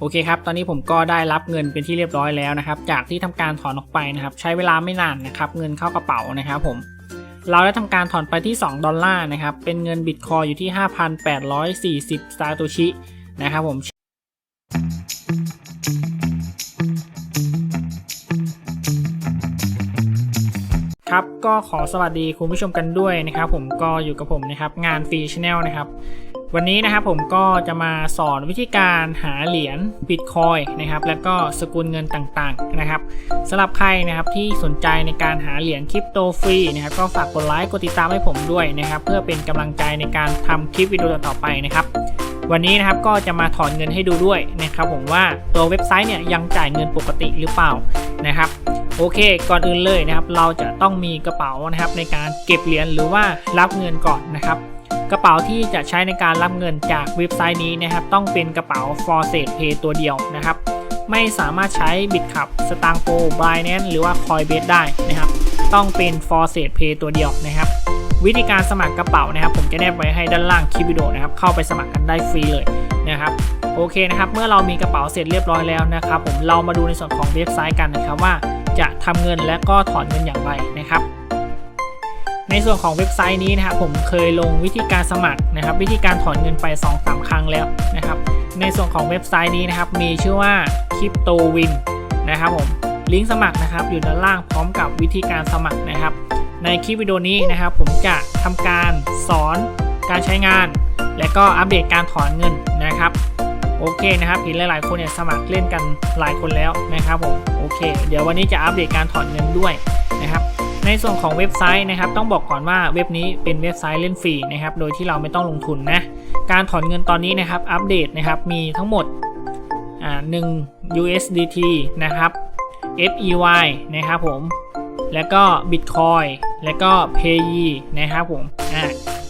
โอเคครับ ตอนนี้ผมก็ได้รับเงินเป็นที่เรียบร้อยแล้วนะครับ จากที่ทำการถอนออกไปนะครับ ใช้เวลาไม่นานนะครับ เงินเข้ากระเป๋านะครับผม เราได้ทำการถอนไปที่ 2 ดอลลาร์นะครับ เป็นเงินบิตคอยอยู่ที่ 5,840 ซาโตชินะครับผมครับก็ขอสวัสดีคุณผู้ชมกันด้วยนะครับ ผมก็อยู่กับผมนะครับงานฟรีชแนลนะครับ วันนี้นะครับผมก็จะมาสอนวิธีการหาเหรียญบิตคอยนะครับ แล้วก็สกุลเงินต่างๆนะครับสำหรับใครนะครับที่สนใจในการหาเหรียญคริปโตฟรีนะครับก็ฝากกดไลค์กดติดตามให้ผมด้วยนะครับ เพื่อเป็นกำลังใจในการทำคลิปวิดีโอต่อไปนะครับ วันนี้นะครับก็จะมาถอนเงินให้ดูด้วยนะครับ ผมว่าตัวเว็บไซต์เนี่ยยังจ่ายเงินปกติหรือเปล่านะครับโอเค ก่อนอื่นเลยนะครับ เราจะต้องมีกระเป๋านะครับในการเก็บเหรียญหรือว่ารับเงินก่อนนะครับ กระเป๋าที่จะใช้ในการรับเงินจากเว็บไซต์นี้นะครับ ต้องเป็นกระเป๋า for s a t Pay ตัวเดียวนะครับ ไม่สามารถใช้บิตคับสตางโป Binance หรือว่า Coinbase ได้นะครับ ต้องเป็น for s a t Pay ตัวเดียวนะครับ วิธีการสมัครกระเป๋านะครับ ผมจะแนบไว้ให้ด้านล่างคลิปวิดีโอนะครับ เข้าไปสมัครกันได้ฟรีเลยนะครับโอเคนะครับเมื่อเรามีกระเป๋าเสร็จเรียบร้อยแล้วนะครับ ผมเรามาดูในส่วนของเว็บไซต์กันนะครับว่าจะทำเงินและก็ถอนเงินอย่างไรนะครับ ในส่วนของเว็บไซต์นี้นะครับผมเคยลงวิธีการสมัครนะครับ วิธีการถอนเงินไป2-3ครั้งแล้วนะครับ ในส่วนของเว็บไซต์นี้นะครับมีชื่อว่า Crypto Win นะครับผมลิงก์สมัครนะครับอยู่ด้านล่างพร้อมกับวิธีการสมัครนะครับ ในคลิปวิดีโอนี้นะครับ ผมจะทำการสอนการใช้งาน และก็อัปเดตการถอนเงินนะครับโอเคนะครับเห็นหลาย ๆ คนเนี่ยสมัครเล่นกันหลายคนแล้วนะครับผมโอเค เดี๋ยววันนี้จะอัปเดตการถอนเงินด้วยนะครับ ในส่วนของเว็บไซต์นะครับ ต้องบอกก่อนว่าเว็บนี้เป็นเว็บไซต์เล่นฟรีนะครับ โดยที่เราไม่ต้องลงทุนนะ การถอนเงินตอนนี้นะครับ อัปเดตนะครับ มีทั้งหมดอ่า1 USDT นะครับ FEY นะครับผม แล้วก็ Bitcoin แล้วก็ Paye นะครับผม อ่า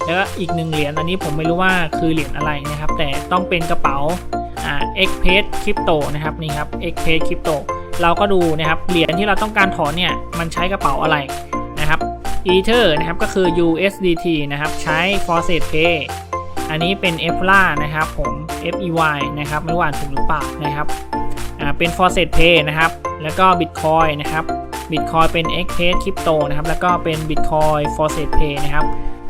แล้วก็อีกหนึ่งเหรียญ อันนี้ผมไม่รู้ว่าคือเหรียญอะไรนะครับ แต่ต้องเป็นกระเป๋า อ่า x p a s Crypto นะครับ นี่ครับ x p a s Crypto เราก็ดูนะครับ เหรียญที่เราต้องการถอนเนี่ย มันใช้กระเป๋าอะไร นะครับ Ether นะครับก็คือ USDT นะครับ ใช้ f o r s e t Pay อันนี้เป็น e f l a นะครับผม FEY นะครับไม่ว่าถูกหรือเปล่านะครับอ่าเป็น f o r s e t Pay นะครับ แล้วก็ Bitcoin นะครับ Bitcoin เป็น x p a s Crypto นะครับ แล้วก็เป็น Bitcoin f o r s e t Pay นะครับ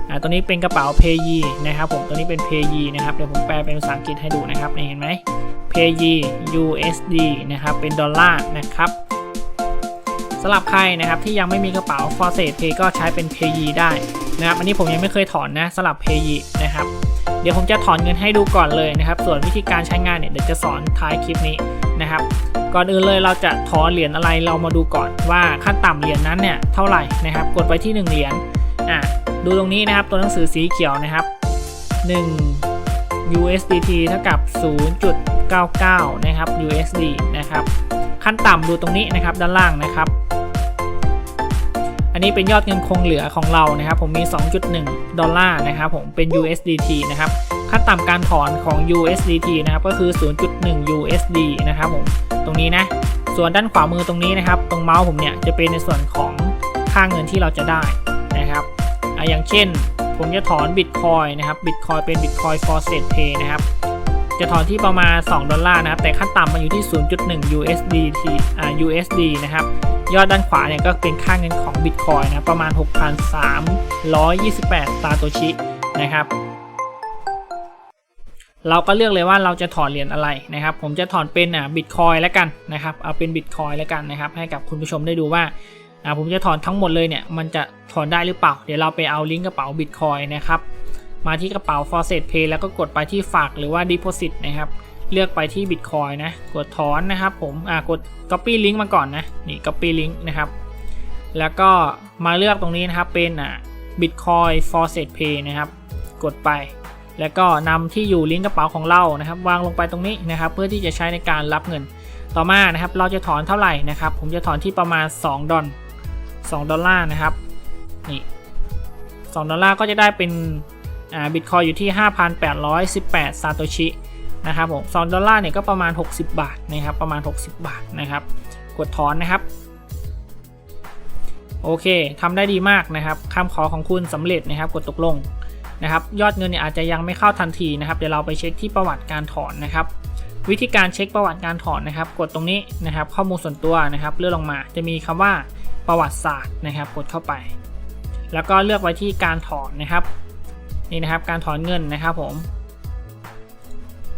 อ่าตัวนี้เป็นกระเป๋า Paye นะครับผมตัวนี้เป็น Paye นะครับเดี๋ยวผมแปลเป็นภาษาอังกฤษให้ดูนะครับเห็นไหม Paye USD นะครับเป็นดอลลาร์นะครับ สำหรับใครนะครับที่ยังไม่มีกระเป๋า f o r s e t Pay ก็ใช้เป็น Paye ได้นะครับอันนี้ผมยังไม่เคยถอนนะสำหรับ Paye นะครับเดี๋ยวผมจะถอนเงินให้ดูก่อนเลยนะครับ ส่วนวิธีการใช้งานเนี่ยเดี๋ยวจะสอนท้ายคลิปนี้นะครับ ก่อนอื่นเลยเราจะถอนเหรียญอะไรเรามาดูก่อนว่าขั้นต่ำเหรียญนั้นเนี่ยเท่าไหร่นะครับ กดไปที่ 1 เหรียญอะดูตรงนี้นะครับตัวหนังสือสีเขียวนะครับ 1 USDT เท่ากับ 0.99 นะครับ USD นะครับ ขั้นต่ำดูตรงนี้นะครับด้านล่างนะครับ อันนี้เป็นยอดเงินคงเหลือของเรานะครับ ผมมี 2.1 ดอลลาร์นะครับผมเป็น USDT นะครับขั้นต่ำการถอนของ USDT นะครับก็คือ 0.1 USD นะครับผมตรงนี้นะส่วนด้านขวามือตรงนี้นะครับ ตรงเมาส์ผมเนี่ยจะเป็นในส่วนของค่าเงินที่เราจะได้นะครับออย่างเช่น ผมจะถอน Bitcoin นะครับ Bitcoin เป็น Bitcoin for Set Pay นะครับ จะถอนที่ประมาณ 2 ดอลลาร์นะครับ แต่ขั้นต่ำมันอยู่ที่ 0.1 USDT อ่า USD นะครับ ยอดด้านขวาเนี่ยก็เป็นค่าเงินของ Bitcoin นะ ประมาณ 6,328 ซาโตชินะครับ เราก็เลือกเลยว่าเราจะถอนเหรียญอะไรนะครับ ผมจะถอนเป็นอ่าบิตคอยแล้วกันนะครับ เอาเป็นบิตคอยแล้วกันนะครับ ให้กับคุณผู้ชมได้ดูว่าอ่าผมจะถอนทั้งหมดเลยเนี่ย มันจะถอนได้หรือเปล่า เดี๋ยวเราไปเอาลิงก์กระเป๋าบิตคอยนะครับ มาที่กระเป๋า f o r s e t Pay แล้วก็กดไปที่ฝากหรือว่า Deposit นะครับ เลือกไปที่ Bitcoin นะ กดถอนนะครับผม อ่ากด Copy Link มาก่อนนะ นี่ Copy Link นะครับ แล้วก็มาเลือกตรงนี้นะครับ เป็นอ่า Bitcoin f o r s e t Pay นะครับ กดไป แล้วก็นำที่อยู่ลิงก์กระเป๋าของเรานะครับ วางลงไปตรงนี้นะครับ เพื่อที่จะใช้ในการรับเงิน ต่อมานะครับ เราจะถอนเท่าไหร่นะครับ ผมจะถอนที่ประมาณ 2 ดอล2ดอลลาร์นะครับ นี่2ดอลลาร์ก็จะได้เป็น อ่าบิตคอยอยู่ที่ 5,818 ซาโตชินะครับผม2ดอลลาร์เนี่ยก็ประมาณ 60 บาทนะครับประมาณ 60 บาทนะครับกดถอนนะครับ โอเคทำได้ดีมากนะครับคำขอของคุณสำเร็จนะครับ กดตกลงนะครับ ยอดเงินเนี่ยอาจจะยังไม่เข้าทันทีนะครับ เดี๋ยวเราไปเช็คที่ประวัติการถอนนะครับ วิธีการเช็คประวัติการถอนนะครับ กดตรงนี้นะครับ ข้อมูลส่วนตัวนะครับ เลื่อนลงมาจะมีคำว่าประวัติศาสตร์นะครับ กดเข้าไป แล้วก็เลือกไว้ที่การถอนนะครับ นี่นะครับการถอนเงินนะครับผม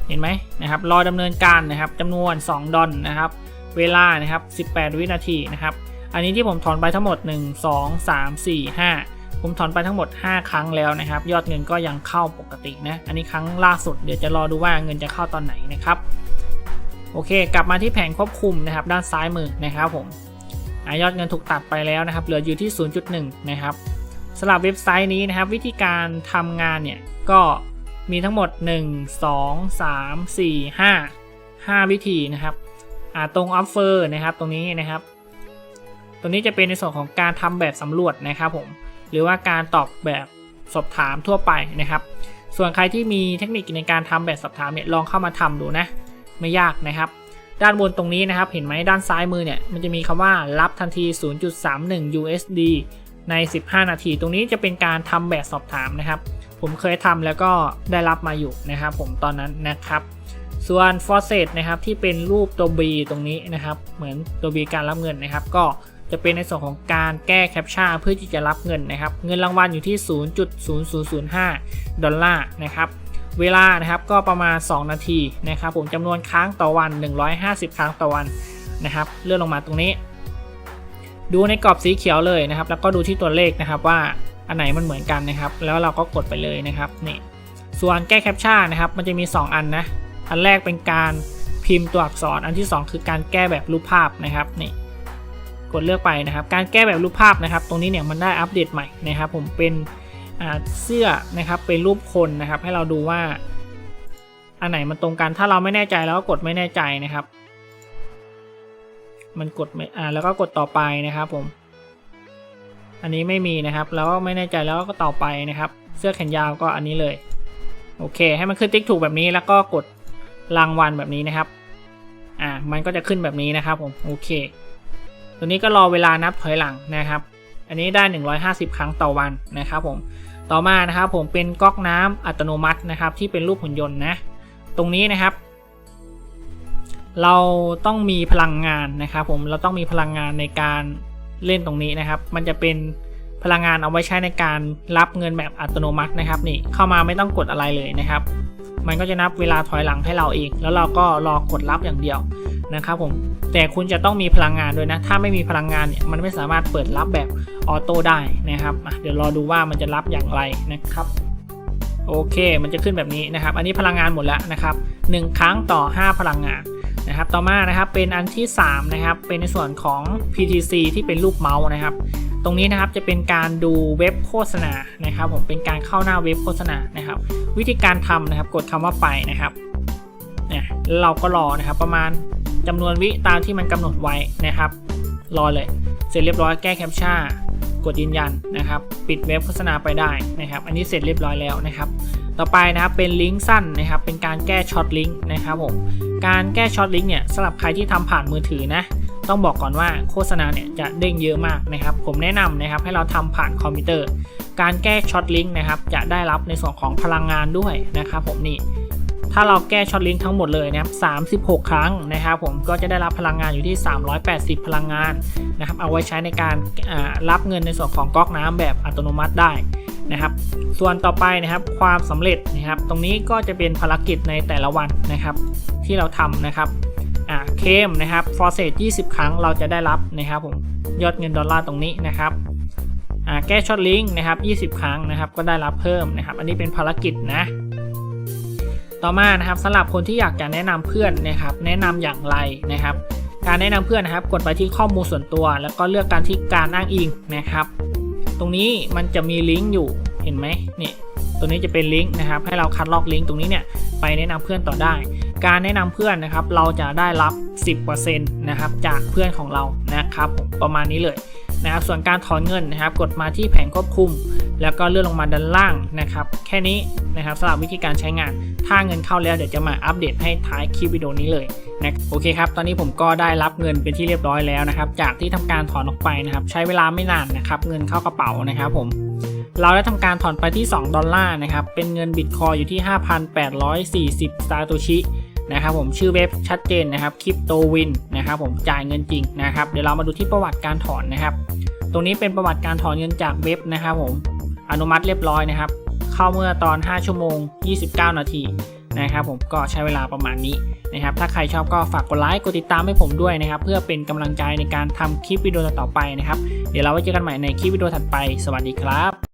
เห็นไหมนะครับรอดำเนินการนะครับจำนวน 2 ดอลนะครับ เวลานะครับ 18 วินาทีนะครับ อันนี้ที่ผมถอนไปทั้งหมด 1 2 3 4 5 ผมถอนไปทั้งหมด 5 ครั้งแล้วนะครับ ยอดเงินก็ยังเข้าปกตินะ อันนี้ครั้งล่าสุดเดี๋ยวจะรอดูว่าเงินจะเข้าตอนไหนนะครับโอเค กลับมาที่แผงควบคุมนะครับ ด้านซ้ายมือนะครับผมอายอดเงินถูกตัดไปแล้วนะครับ เหลืออยู่ที่ 0.1 นะครับ สำหรับเว็บไซต์นี้นะครับ วิธีการทำงานเนี่ย ก็มีทั้งหมด 1 2 3 4 5 5 วิธีนะครับตรงออฟเฟอร์นะครับตรงนี้นะครับ ตรงนี้จะเป็นในส่วนของการทำแบบสำรวจนะครับผมหรือว่าการตอบแบบสอบถามทั่วไปนะครับ ส่วนใครที่มีเทคนิคในการทำแบบสอบถามเนี่ยลองเข้ามาทำดูนะ ไม่ยากนะครับ ด้านบนตรงนี้นะครับ เห็นไหมด้านซ้ายมือเนี่ยมันจะมีคำว่ารับทันที 0.31 USD ใน 15 นาที ตรงนี้จะเป็นการทำแบบสอบถามนะครับ ผมเคยทำแล้วก็ได้รับมาอยู่นะครับผมตอนนั้นนะครับ ส่วน f o r s e t นะครับที่เป็นรูปตัว B ตรงนี้นะครับ เหมือนตัว B การรับเงินนะครับ ก็จะเป็นในส่วนของการแก้แคปชั่นเพื่อที่จะรับเงินนะครับ เงินรางวัลอยู่ที่ 0.0005 ดอลลาร์นะครับ เวลานะครับก็ประมาณ 2 นาทีนะครับ ผมจำนวนครั้งต่อวัน 150 ครั้งต่อวันนะครับ เลื่อนลงมาตรงนี้ ดูในกรอบสีเขียวเลยนะครับ แล้วก็ดูที่ตัวเลขนะครับว่าอันไหนมันเหมือนกันนะครับ แล้วเราก็กดไปเลยนะครับนี่ส่วนแก้แคปชั่นนะครับมันจะมี 2 อันนะอันแรกเป็นการพิมพ์ตัวอักษรอันที่ 2 คือการแก้แบบรูปภาพนะครับนี่กดเลือกไปนะครับ การแก้แบบรูปภาพนะครับ ตรงนี้เนี่ยมันได้อัปเดตใหม่นะครับ ผมเป็นเสื้อนะครับเป็นรูปคนนะครับ ให้เราดูว่า อันไหนมันตรงกันถ้าเราไม่แน่ใจแล้วก็กดไม่แน่ใจนะครับ มันกดไม่อ่าแล้วก็กดต่อไปนะครับผม อันนี้ไม่มีนะครับ แล้วก็ไม่แน่ใจแล้วก็ต่อไปนะครับ เสื้อแขนยาวก็อันนี้เลย โอเค ให้มันขึ้นติ๊กถูกแบบนี้แล้วก็กดรางวัลแบบนี้นะครับ อ่า มันก็จะขึ้นแบบนี้นะครับ ผม โอเค ตัวนี้ก็รอเวลานับถอยหลังนะครับ อันนี้ได้ 150 ครั้งต่อวันนะครับผม ต่อมานะครับผมเป็นก๊อกน้ำอัตโนมัตินะครับ ที่เป็นรูปหุ่นยนต์นะ ตรงนี้นะครับ เราต้องมีพลังงานนะครับผมเราต้องมีพลังงานในการเล่นตรงนี้นะครับ มันจะเป็นพลังงานเอาไว้ใช้ในการรับเงินแบบอัตโนมัตินะครับนี่เข้ามาไม่ต้องกดอะไรเลยนะครับ มันก็จะนับเวลาถอยหลังให้เราเอง แล้วเราก็รอกดรับอย่างเดียวนะครับผมแต่คุณจะต้องมีพลังงานด้วยนะ ถ้าไม่มีพลังงานเนี่ยมันไม่สามารถเปิดรับแบบออโต้ได้นะครับเดี๋ยวรอดูว่ามันจะรับอย่างไรนะครับโอเค มันจะขึ้นแบบนี้นะครับ อันนี้พลังงานหมดแล้วนะครับ 1 ครั้งต่อ 5 พลังงาน นะครับต่อมานะครับเป็นอันที่3นะครับเป็นในส่วนของ PTC ที่เป็นรูปเมาส์นะครับ ตรงนี้นะครับจะเป็นการดูเว็บโฆษณานะครับ ผมเป็นการเข้าหน้าเว็บโฆษณานะครับ วิธีการทำนะครับกดคำว่าไปนะครับเนี่ยเราก็รอนะครับประมาณจำนวนวิตามที่มันกำหนดไว้นะครับ รอเลย เสร็จเรียบร้อยแก้แคปชั่น กดยืนยันนะครับ ปิดเว็บโฆษณาไปได้นะครับ อันนี้เสร็จเรียบร้อยแล้วนะครับ ต่อไปนะครับเป็นลิงก์สั้นนะครับ เป็นการแก้ช็อตลิงก์นะครับผม การแก้ช็อตลิงก์เนี่ยสำหรับใครที่ทำผ่านมือถือนะ ต้องบอกก่อนว่าโฆษณาเนี่ยจะเด้งเยอะมากนะครับ ผมแนะนำนะครับให้เราทำผ่านคอมพิวเตอร์ การแก้ช็อตลิงก์นะครับจะได้รับในส่วนของพลังงานด้วยนะครับ ผมนี่ ถ้าเราแก้ช็อตลิงก์ทั้งหมดเลยนะครับ36 ครั้งนะครับผมก็จะได้รับพลังงานอยู่ที่ 380 พลังงานนะครับเอาไว้ใช้ในการรับเงินในส่วนของก๊อกน้ำแบบอัตโนมัติได้นะครับส่วนต่อไปนะครับความสำเร็จนะครับตรงนี้ก็จะเป็นภารกิจในแต่ละวันนะครับที่เราทำนะครับเคมนะครับฟอร์เซต20 ครั้งเราจะได้รับนะครับผมยอดเงินดอลลาร์ตรงนี้นะครับแก้ช็อตลิงก์นะครับ 20 ครั้งนะครับก็ได้รับเพิ่มนะครับ อันนี้เป็นภารกิจนะ ต่อมานะครับสำหรับคนที่อยากจะแนะนำเพื่อนนะครับ แนะนำอย่างไรนะครับ การแนะนำเพื่อนนะครับ กดไปที่ข้อมูลส่วนตัว แล้วก็เลือกการที่การอ้างอิงนะครับ ตรงนี้มันจะมีลิงก์อยู่เห็นไหมนี่ตรงนี้จะเป็นลิงก์นะครับ ให้เราคัดลอกลิงก์ตรงนี้เนี่ย ไปแนะนำเพื่อนต่อได้ การแนะนำเพื่อนนะครับเราจะได้รับ 10%นะครับจากเพื่อนของเรานะครับประมาณนี้เลยนะครับส่วนการถอนเงินนะครับกดมาที่แผงควบคุม แล้วก็เลื่อนลงมาด้านล่างนะครับแค่นี้นะครับสำหรับวิธีการใช้งาน ถ้าเงินเข้าแล้วเดี๋ยวจะมาอัปเดตให้ท้ายคลิปวิดีโอนี้เลยนะโอเคครับตอนนี้ผมก็ได้รับเงินเป็นที่เรียบร้อยแล้วนะครับจากที่ทำการถอนออกไปนะครับใช้เวลาไม่นานนะครับเงินเข้ากระเป๋านะครับผม เราได้ทำการถอนไปที่ 2 ดอลลาร์นะครับ เป็นเงินบิตคอยอยู่ที่ 5,840 ซาโตชินะครับผมชื่อเว็บชัดเจนนะครับคริปโตวินนะครับผมจ่ายเงินจริงนะครับเดี๋ยวเรามาดูที่ประวัติการถอนนะครับ ตรงนี้เป็นประวัติการถอนเงินจากเว็บนะครับผมอนุมัติเรียบร้อยนะครับ เข้าเมื่อตอน 5 ชั่วโมง 29 นาทีนะครับผมก็ใช้เวลาประมาณนี้นะครับ ถ้าใครชอบก็ฝากกดไลค์กดติดตามให้ผมด้วยนะครับ เพื่อเป็นกำลังใจในการทำคลิปวิดีโอต่อไปนะครับ เดี๋ยวเราไว้เจอกันใหม่ในคลิปวิดีโอถัดไป สวัสดีครับ